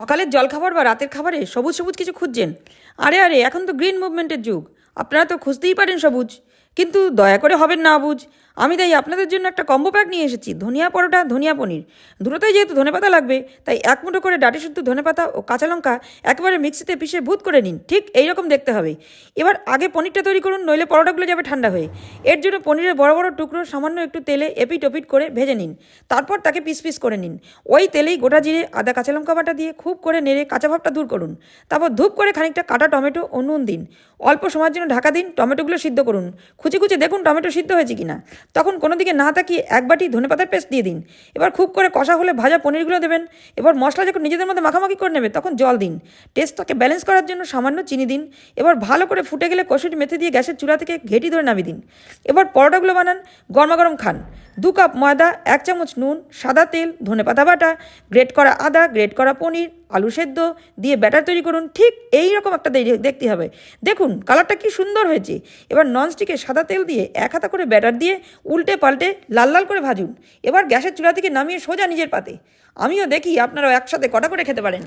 সকালের জলখাবার বা রাতের খাবারে সবুজ সবুজ কিছু খুঁজছেন। আরে আরে, এখন তো গ্রিন মুভমেন্টের যুগ। আপনারা তো খুঁজতেই পারেন সবুজ। কিন্তু দয়া করে হবেন না বুঝ। আমি তাই আপনাদের জন্য একটা কম্বো প্যাক নিয়ে এসেছি, ধনিয়া পরোটা, ধনিয়া পনির। দুটোতেই যেহেতু ধনেপাতা লাগবে, তাই এক মুঠো করে ডাটি শুদ্ধ ধনেপাতা ও কাঁচা লঙ্কা একেবারে মিক্সিতে পিষে ভূত করে নিন, ঠিক এইরকম দেখতে হবে। এবার আগে পনিরটা তৈরি করুন, নইলে পরোটাগুলো যাবে ঠান্ডা হয়ে। এর জন্য পনিরের বড় বড় টুকরো সামান্য একটু তেলে এপিট ওপিট করে ভেজে নিন। তারপর তাকে পিস পিস করে নিন। ওই তেলেই গোটা জিরে, আদা, কাঁচা লঙ্কা বাটা দিয়ে খুব করে নেড়ে কাঁচা ভাবটা দূর করুন। তারপর ধূপ করে খানিকটা কাটা টমেটো ও নুন দিন। অল্প সময়ের জন্য ঢাকা দিন, টমেটোগুলো সিদ্ধ করুন। খুঁচে খুঁচে দেখুন টমেটো সিদ্ধ হয়েছে কিনা। তখন কোনো দিকে না তাকিয়ে এক বাটি ধনেপাতার পেস্ট দিয়ে দিন। এবার খুব করে কষা হলে ভাজা পনিরগুলো দেবেন। এবার মশলা যখন নিজেদের মধ্যে মাখামাখি করে নেবে, তখন জল দিন। টেস্টটাকে ব্যালেন্স করার জন্য সামান্য চিনি দিন। এবার ভালো করে ফুটে গেলে কষুরি মেথে দিয়ে গ্যাসের চুলা থেকে ঘেটি ধরে নামিয়ে দিন। এবার পরোটাগুলো বানান, গরমাগরম খান। দু কাপ ময়দা, এক চামচ নুন, সাদা তেল, ধনেপাতা বাটা গ্রেট করা আদা গ্রেট করা পনির আলু সেদ্ধ দিয়ে ব্যাটার তৈরি করুন, ঠিক এই রকম একটা দেখতে হবে। দেখুন, কালারটা কি সুন্দর হয়েছে। এবার ননস্টিকে সাদা তেল দিয়ে এক হাতা করে ব্যাটার দিয়ে উল্টে পাল্টে লাল লাল করে ভাজুন। এবার গ্যাসের চুলা থেকে নামিয়ে সোজা নিজের পাতে। আমিও দেখি আপনারাও একসাথে কটা করে খেতে পারেন।